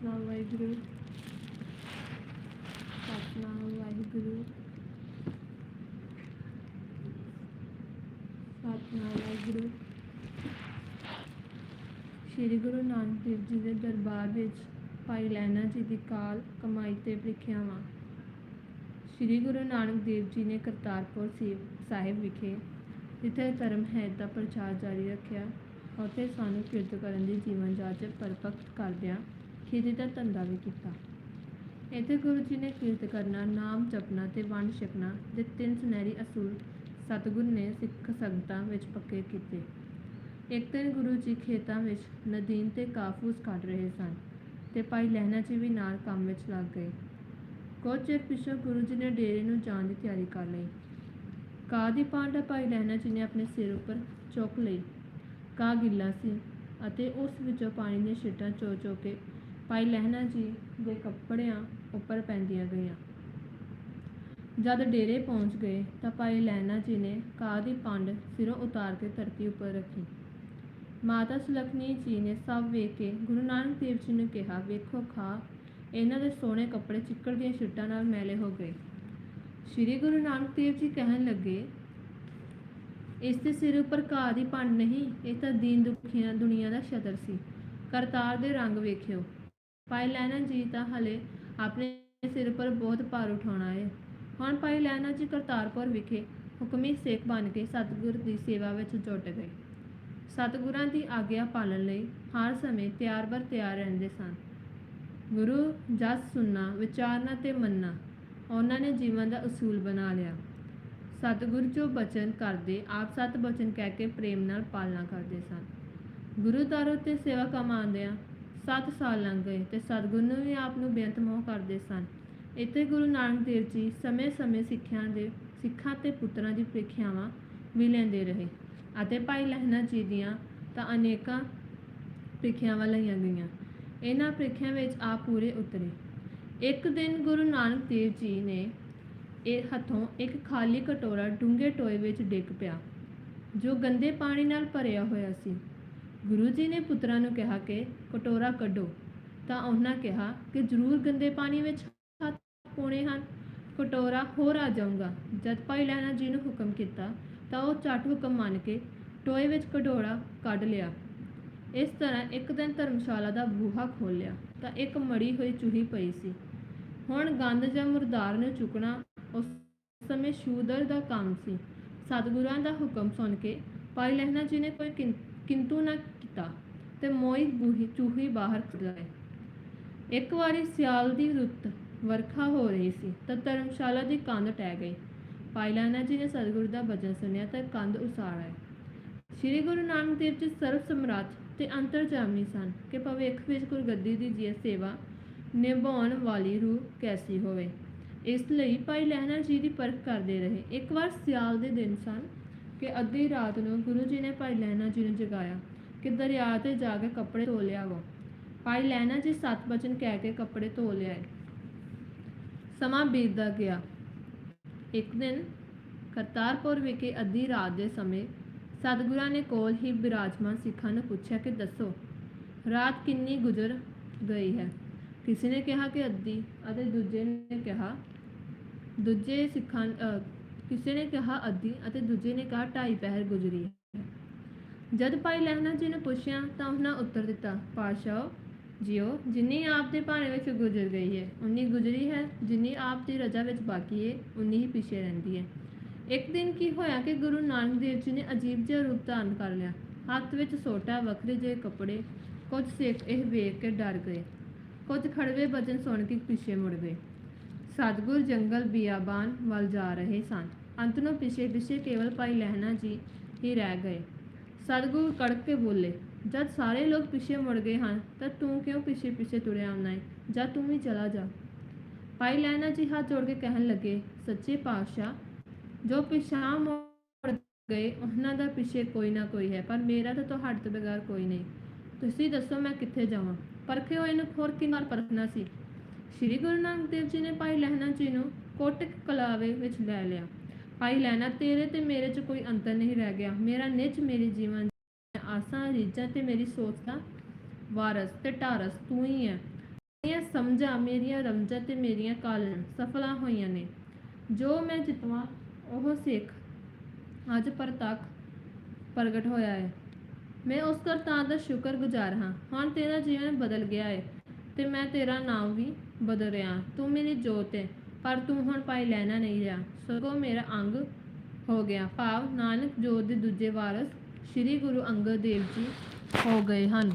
ਸਤਨਾਮ ਵਾਹਿਗੁਰੂ। ਸਤਨਾਮ ਵਾਹਿਗੁਰੂ। ਸਤਨਾਮ ਵਾਹਿਗੁਰੂ। ਸ਼੍ਰੀ ਗੁਰੂ ਨਾਨਕ ਦੇਵ ਜੀ ਦੇ ਦਰਬਾਰ ਵਿੱਚ ਭਾਈ ਲਹਿਣਾ ਜੀ ਦੀ ਕਾਲ ਕਮਾਈ ਤੇ ਪ੍ਰੀਖਿਆਵਾਂ। ਸ਼੍ਰੀ ਗੁਰੂ ਨਾਨਕ ਦੇਵ ਜੀ ਨੇ ਕਰਤਾਰਪੁਰ ਸਾਹਿਬ ਸਾਹਿਬ ਵਿਖੇ, ਜਿੱਥੇ ਧਰਮ ਹੈ ਦਾ ਪ੍ਰਚਾਰ ਜਾਰੀ ਰੱਖਿਆ, ਉੱਥੇ ਸਾਨੂੰ ਕਿਰਤ ਕਰਨ ਦੀ ਜੀਵਨ ਜਾਚ ਪਰਪਕਤ ਕਰਦਿਆਂ ਖੇਤੀ ਦਾ ਧੰਦਾ ਵੀ ਕੀਤਾ। ਇੱਥੇ ਗੁਰੂ ਜੀ ਨੇ ਕਿਰਤ ਕਰਨਾ, ਨਾਮ ਜਪਣਾ ਤੇ ਵੰਡ ਛਕਣਾ ਦੇ ਤਿੰਨ ਸੁਨਹਿਰੀ ਅਸੂਲ ਸਤਿਗੁਰ ਨੇ ਸਿੱਖ ਸੰਗਤਾਂ ਵਿੱਚ ਪੱਕੇ ਕੀਤੇ। ਇੱਕ ਦਿਨ ਗੁਰੂ ਜੀ ਖੇਤਾਂ ਵਿੱਚ ਨਦੀਨ ਤੇ ਕਾਫੂਸ ਕੱਢ ਰਹੇ ਸਨ ਤੇ ਭਾਈ ਲਹਿਣਾ ਜੀ ਵੀ ਨਾਲ ਕੰਮ ਵਿੱਚ ਲੱਗ ਗਏ। ਕੁਝ ਚਿਰ ਪਿਛੋਂ ਗੁਰੂ ਜੀ ਨੇ ਡੇਰੇ ਨੂੰ ਜਾਣ ਦੀ ਤਿਆਰੀ ਕਰ ਲਈ। ਕਾਂ ਦੀ ਪਾਂਡਾ ਭਾਈ ਲਹਿਣਾ ਜੀ ਨੇ ਆਪਣੇ ਸਿਰ ਉੱਪਰ ਚੁੱਕ ਲਈ। ਕਾਂ ਗਿੱਲਾ ਸੀ ਅਤੇ ਉਸ ਵਿੱਚੋਂ ਪਾਣੀ ਦੀਆਂ ਛਿੱਟਾਂ ਚੋ ਚੋ ਕੇ ਭਾਈ ਲਹਿਣਾ ਜੀ ਦੇ ਕੱਪੜਿਆਂ ਉੱਪਰ ਪੈਂਦੀਆਂ ਗਈਆਂ। ਜਦ ਡੇਰੇ ਪਹੁੰਚ ਗਏ ਤਾਂ ਭਾਈ ਲਹਿਣਾ ਜੀ ਨੇ ਕਾਂ ਦੀ ਪੰਡ ਸਿਰੋਂ ਉਤਾਰ ਕੇ ਧਰਤੀ ਉੱਪਰ ਰੱਖੀ। ਮਾਤਾ ਸੁਲਖਣੀ ਜੀ ਨੇ ਸਭ ਵੇਖ ਕੇ ਗੁਰੂ ਨਾਨਕ ਦੇਵ ਜੀ ਨੂੰ ਕਿਹਾ, ਵੇਖੋ ਖਾ ਇਹਨਾਂ ਦੇ ਸੋਹਣੇ ਕੱਪੜੇ ਚਿੱਕੜ ਦੀਆਂ ਛਿੱਟਾਂ ਨਾਲ ਮੈਲੇ ਹੋ ਗਏ। ਸ਼੍ਰੀ ਗੁਰੂ ਨਾਨਕ ਦੇਵ ਜੀ ਕਹਿਣ ਲੱਗੇ, ਇਸ ਦੇ ਸਿਰ ਉੱਪਰ ਘਾਹ ਦੀ ਪੰਡ ਨਹੀਂ, ਇਹ ਤਾਂ ਦੀਨ ਦੁਖੀਆਂ ਦੁਨੀਆ ਦਾ ਛਤਰ ਸੀ। ਕਰਤਾਰ ਦੇ ਰੰਗ ਵੇਖਿਓ। ਭਾਈ ਲੈਣਾ ਜੀ ਤਾਂ ਹਲੇ ਆਪਣੇ ਸਿਰ ਪਰ ਬਹੁਤ ਭਾਰ ਉਠਾਉਣਾ ਹੈ ਹੁਣ ਭਾਈ ਲੈਣਾ ਜੀ ਕਰਤਾਰਪੁਰ ਵਿਖੇ ਹੁਕਮੀ ਸਿੱਖ ਬਣ ਕੇ ਸਤਿਗੁਰ ਦੀ ਸੇਵਾ ਵਿੱਚ ਜੁਟ ਗਏ। ਸਤਿਗੁਰਾਂ ਦੀ ਆਗਿਆ ਪਾਲਣ ਲਈ ਹਰ ਸਮੇਂ ਤਿਆਰ ਬਰ ਤਿਆਰ ਰਹਿੰਦੇ ਸਨ। ਗੁਰੂ ਜਸ ਸੁਣਨਾ, ਵਿਚਾਰਨਾ ਤੇ ਮੰਨਣਾ, ਉਹਨਾਂ ਨੇ ਜੀਵਨ ਦਾ ਅਸੂਲ ਬਣਾ ਲਿਆ। ਸਤਿਗੁਰ ਜੋ ਬਚਨ ਕਰਦੇ, ਆਪ ਸਤ ਬਚਨ ਕਹਿ ਕੇ ਪ੍ਰੇਮ ਨਾਲ ਪਾਲਣਾ ਕਰਦੇ ਸਨ। ਗੁਰੂ ਦਾਰੋ ਤੇ ਸੇਵਾ ਕਮਾਉਂਦਿਆਂ 7 ਸਾਲ ਲੰਘ ਗਏ ਤੇ ਸਤਿਗੁਰ ਨੂੰ ਵੀ ਆਪ ਨੂੰ ਬੇਅੰਤ ਮੋਹ ਕਰਦੇ ਸਨ। ਇੱਥੇ ਗੁਰੂ ਨਾਨਕ ਦੇਵ ਜੀ ਸਮੇਂ-ਸਮੇਂ ਸਿੱਖਿਆ ਦੇ, ਸਿੱਖਾਂ ਤੇ ਪੁੱਤਰਾਂ ਦੀ ਪ੍ਰੀਖਿਆਵਾਂ ਵੀ ਲੈਂਦੇ ਰਹੇ ਅਤੇ ਭਾਈ ਲਹਿਣਾ ਜੀ ਦੀਆਂ ਤਾਂ ਅਨੇਕਾਂ ਪ੍ਰੀਖਿਆਵਾਂ ਲਈਆਂ ਗਈਆਂ। ਇਹਨਾਂ ਪ੍ਰੀਖਿਆ ਵਿੱਚ ਆਪ ਪੂਰੇ ਉਤਰੇ। ਇੱਕ ਦਿਨ ਗੁਰੂ ਨਾਨਕ ਦੇਵ ਜੀ ਨੇ ਇਹ ਹੱਥੋਂ ਇੱਕ ਖਾਲੀ ਕਟੋਰਾ ਡੂੰਘੇ ਟੋਏ ਵਿੱਚ ਡਿੱਗ ਪਿਆ, ਜੋ ਗੰਦੇ ਪਾਣੀ ਨਾਲ ਭਰਿਆ ਹੋਇਆ ਸੀ। ਗੁਰੂ ਜੀ ਨੇ ਪੁੱਤਰਾਂ ਨੂੰ ਕਿਹਾ ਕਿ ਕਟੋਰਾ ਕੱਢੋ, ਤਾਂ ਉਹਨਾਂ ਕਿਹਾ ਕਿ ਜ਼ਰੂਰ ਗੰਦੇ ਪਾਣੀ ਵਿੱਚ ਹੱਥ ਪਾਉਣੇ ਹਨ। ਕਟੋਰਾ ਹੋਰ ਆ ਜਾਊਗਾ। ਜਦ ਭਾਈ ਲਹਿਣਾ ਜੀ ਨੂੰ ਹੁਕਮ ਕੀਤਾ, ਤਾਂ ਉਹ ਝੱਟ ਹੁਕਮ ਮੰਨ ਕੇ ਟੋਏ ਵਿੱਚ ਕਟੋਰਾ ਕੱਢ ਲਿਆ। ਇਸ ਤਰ੍ਹਾਂ ਇੱਕ ਦਿਨ ਧਰਮਸ਼ਾਲਾ ਦਾ ਬੂਹਾ ਖੋਲ੍ਹਿਆ ਤਾਂ ਇੱਕ ਮੜੀ ਹੋਈ ਚੂਹੀ ਪਈ ਸੀ। ਹੁਣ ਗੰਦ ਜਾਂ ਮੁਰਦਾਰ ਨੂੰ ਚੁੱਕਣਾ ਉਸ ਸਮੇਂ ਸ਼ੂਦਰ ਦਾ ਕੰਮ ਸੀ। ਸਤਿਗੁਰਾਂ ਦਾ ਹੁਕਮ ਸੁਣ ਕੇ ਭਾਈ ਲਹਿਣਾ ਜੀ ਨੇ ਕੋਈ ਕਿੰਤੂ ਨਾ ਕੀਤਾ ਤੇ ਮੋਈ ਬੂਹੀ ਚੂਹੀ ਬਾਹਰ ਕੱਢ ਇੱਕ ਵਾਰੀ ਸਿਆਲ ਦੀ ਰੁੱਤ ਵਰਖਾ ਹੋ ਰਹੀ ਸੀ ਤਾਂ ਧਰਮਸ਼ਾਲਾ ਦੀ ਕੰਧ ਟਹਿ ਗਈ। ਭਾਈ ਲਹਿਣਾ ਜੀ ਨੇ ਸਤਿਗੁਰੂ ਦਾ ਬਚਨ ਸੁਣਿਆ ਤਾਂ ਕੰਧ ਉਸਾੜ ਆਈ ਸ਼੍ਰੀ ਗੁਰੂ ਨਾਨਕ ਦੇਵ ਜੀ ਸਰਵ ਸਮਰਾਟ ਤੇ ਅੰਤਰਜਾਮੀ ਸਨ ਕਿ ਭਵਿੱਖ ਵਿੱਚ ਗੁਰਗੱਦੀ ਦੀ ਜੀ ਸੇਵਾ ਨਿਭਾਉਣ ਵਾਲੀ ਰੂਹ ਕੈਸੀ ਹੋਵੇ। ਇਸ ਲਈ ਭਾਈ ਲਹਿਣਾ ਜੀ ਦੀ ਪਰਖ ਕਰਦੇ ਰਹੇ। ਇੱਕ ਵਾਰ ਸਿਆਲ ਦੇ ਦਿਨ ਸਨ ਕਿ ਅੱਧੀ ਰਾਤ ਨੂੰ ਗੁਰੂ ਜੀ ਨੇ ਭਾਈ ਲਹਿਣਾ ਜੀ ਨੂੰ ਜਗਾਇਆ ਕਿ ਦਰਿਆ ਤੇ ਜਾ ਕੇ ਕੱਪੜੇ ਧੋ ਲਿਆਵੋ ਭਾਈ ਲਹਿਣਾ ਜੀ ਸਤ ਬਚਨ ਕਹਿ ਕੇ ਕੱਪੜੇ ਧੋ ਲਿਆਏ। ਸਮਾਂ ਬੀਤਦਾ ਗਿਆ। ਇੱਕ ਦਿਨ ਕਰਤਾਰਪੁਰ ਵਿਖੇ ਅੱਧੀ ਰਾਤ ਦੇ ਸਮੇਂ ਸਤਿਗੁਰਾਂ ਨੇ ਕੋਲ ਹੀ ਬਿਰਾਜਮਾਨ ਸਿੱਖਾਂ ਨੂੰ ਪੁੱਛਿਆ ਕਿ ਦੱਸੋ ਰਾਤ ਕਿੰਨੀ ਗੁਜ਼ਰ ਗਈ ਹੈ? ਕਿਸੇ ਨੇ ਕਿਹਾ ਕਿ ਅੱਧੀ ਅਤੇ ਦੂਜੇ ਨੇ ਕਿਹਾ ਦੂਜੇ ਸਿੱਖਾਂ ਅ, ਕਿਸੇ ਨੇ ਕਿਹਾ ਅੱਧੀ ਅਤੇ ਦੂਜੇ ਨੇ ਕਿਹਾ ਢਾਈ ਪਹਿਰ ਗੁਜ਼ਰੀ ਹੈ। ਜਦ ਭਾਈ ਲਹਿਣਾ ਜੀ ਨੇ ਪੁੱਛਿਆ ਤਾਂ ਉਹਨਾਂ ਉੱਤਰ ਦਿੱਤਾ, ਪਾਤਸ਼ਾਹ ਜਿਉ ਜਿੰਨੀ ਆਪ ਦੇ ਭਾਣੇ ਵਿੱਚ ਗੁਜ਼ਰ ਗਈ ਹੈ, ਉਨੀ ਗੁਜ਼ਰੀ ਹੈ, ਜਿੰਨੀ ਆਪ ਦੀ ਰਜਾ ਵਿੱਚ ਬਾਕੀ ਹੈ, ਉਨੀ ਹੀ ਪਿੱਛੇ ਰਹਿੰਦੀ ਹੈ। ਇੱਕ ਦਿਨ ਕੀ ਹੋਇਆ ਕਿ ਗੁਰੂ ਨਾਨਕ ਦੇਵ ਜੀ ਨੇ ਅਜੀਬ ਜਿਹਾ ਰੂਪ ਧਾਰਨ ਕਰ ਲਿਆ। ਹੱਥ ਵਿੱਚ ਸੋਟਾ, ਵੱਖਰੇ ਜਿਹੇ ਕੱਪੜੇ, ਕੁਝ ਸਿੱਖ ਇਹ ਵੇਖ ਕੇ ਡਰ ਗਏ। ਕੁਝ ਖੜਵੇ ਬਚਨ ਸੁਣ ਕੇ ਪਿੱਛੇ ਮੁੜ ਗਏ। ਸਤਗੁਰ ਜੰਗਲ ਬਿਆਬਾਨ ਵੱਲ ਜਾ ਰਹੇ ਸਨ। ਅੰਤ ਨੂੰ ਪਿੱਛੇ ਪਿੱਛੇ ਕੇਵਲ ਭਾਈ ਲਹਿਣਾ ਜੀ ਹੀ ਰਹਿ ਗਏ। ਸਤਗੁਰ ਕੜਕ ਕੇ ਬੋਲੇ, ਜਦ ਸਾਰੇ ਲੋਕ ਪਿੱਛੇ ਮੁੜ ਗਏ ਹਨ, ਤਾਂ ਤੂੰ ਕਿਉਂ ਪਿੱਛੇ ਪਿੱਛੇ ਤੁਰਿਆ ਆਉਣਾ ਹੈ ਜਾਂ ਤੂੰ ਵੀ ਚਲਾ ਜਾ। ਭਾਈ ਲਹਿਣਾ ਜੀ ਹੱਥ ਜੋੜ ਕੇ ਕਹਿਣ ਲੱਗੇ, ਸੱਚੇ ਪਾਤਸ਼ਾਹ, ਜੋ ਪਿਛਾਂ ਮੁੜ ਗਏ, ਉਹਨਾਂ ਦਾ ਪਿੱਛੇ ਕੋਈ ਨਾ ਕੋਈ ਹੈ, ਪਰ ਮੇਰਾ ਤਾਂ ਤੁਹਾਡੇ ਤੋਂ ਬਗੈਰ ਕੋਈ ਨਹੀਂ। ਤੁਸੀਂ ਦੱਸੋ ਮੈਂ ਕਿੱਥੇ ਜਾਵਾਂ? ਪਰਖੇ ਹੋਏ ਨੂੰ ਹੋਰ ਕਿੰਨਾਰ ਪਰਖਣਾ ਸੀ? ਸ਼੍ਰੀ ਗੁਰੂ ਨਾਨਕ ਦੇਵ ਜੀ ਨੇ ਭਾਈ ਲਹਿਣਾ ਜੀ ਨੂੰ ਕੋਟਕ ਕਲਾਵੇ ਵਿੱਚ ਲੈ ਲਿਆ। ਭਾਈ ਲੈਣਾ ਤੇਰੇ ਤੇ ਮੇਰੇ 'ਚ ਕੋਈ ਅੰਤਰ ਨਹੀਂ ਰਹਿ ਗਿਆ। ਮੇਰਾ ਨਿਜ ਮੇਰੇ ਜੀਵਨ ਆਸਾਂ, ਰੀਝਾਂ ਤੇ ਮੇਰੀ ਸੋਚ ਦਾ ਵਾਰਸ ਤੇ ਢਾਰਸ ਤੂੰ ਹੀ ਹੈ। ਮੇਰੀਆਂ ਸਮਝਾਂ, ਮੇਰੀਆਂ ਰਮਜ਼ਾਂ ਤੇ ਮੇਰੀਆਂ ਕਾਲਾਂ ਸਫਲਾਂ ਹੋਈਆਂ ਨੇ। ਜੋ ਮੈਂ ਜਿਤਵਾ, ਉਹ ਸਿੱਖ ਅੱਜ ਪ੍ਰਤੱਖ ਪ੍ਰਗਟ ਹੋਇਆ ਹੈ। ਮੈਂ ਉਸ ਕਰਤਾਰ ਦਾ ਸ਼ੁਕਰਗੁਜ਼ਾਰ ਹਾਂ। ਹੁਣ ਤੇਰਾ ਜੀਵਨ ਬਦਲ ਗਿਆ ਹੈ ਤੇ ਮੈਂ ਤੇਰਾ ਨਾਮ ਵੀ ਬਦਲ ਰਿਹਾ ਤੂੰ ਮੇਰੀ ਜੋਤ ਹੈ। ਪਰ ਤੂੰ ਹੁਣ ਪਾਈ ਲੈਣਾ ਨਹੀਂ ਰਿਹਾ। ਸਗੋਂ ਮੇਰਾ ਅੰਗ ਹੋ ਗਿਆ। ਭਾਵ ਨਾਨਕ ਜੋਤ ਦੇ ਦੂਜੇ ਵਾਰਸ ਸ੍ਰੀ ਗੁਰੂ ਅੰਗਦ ਦੇਵ ਜੀ ਹੋ ਗਏ ਹਨ।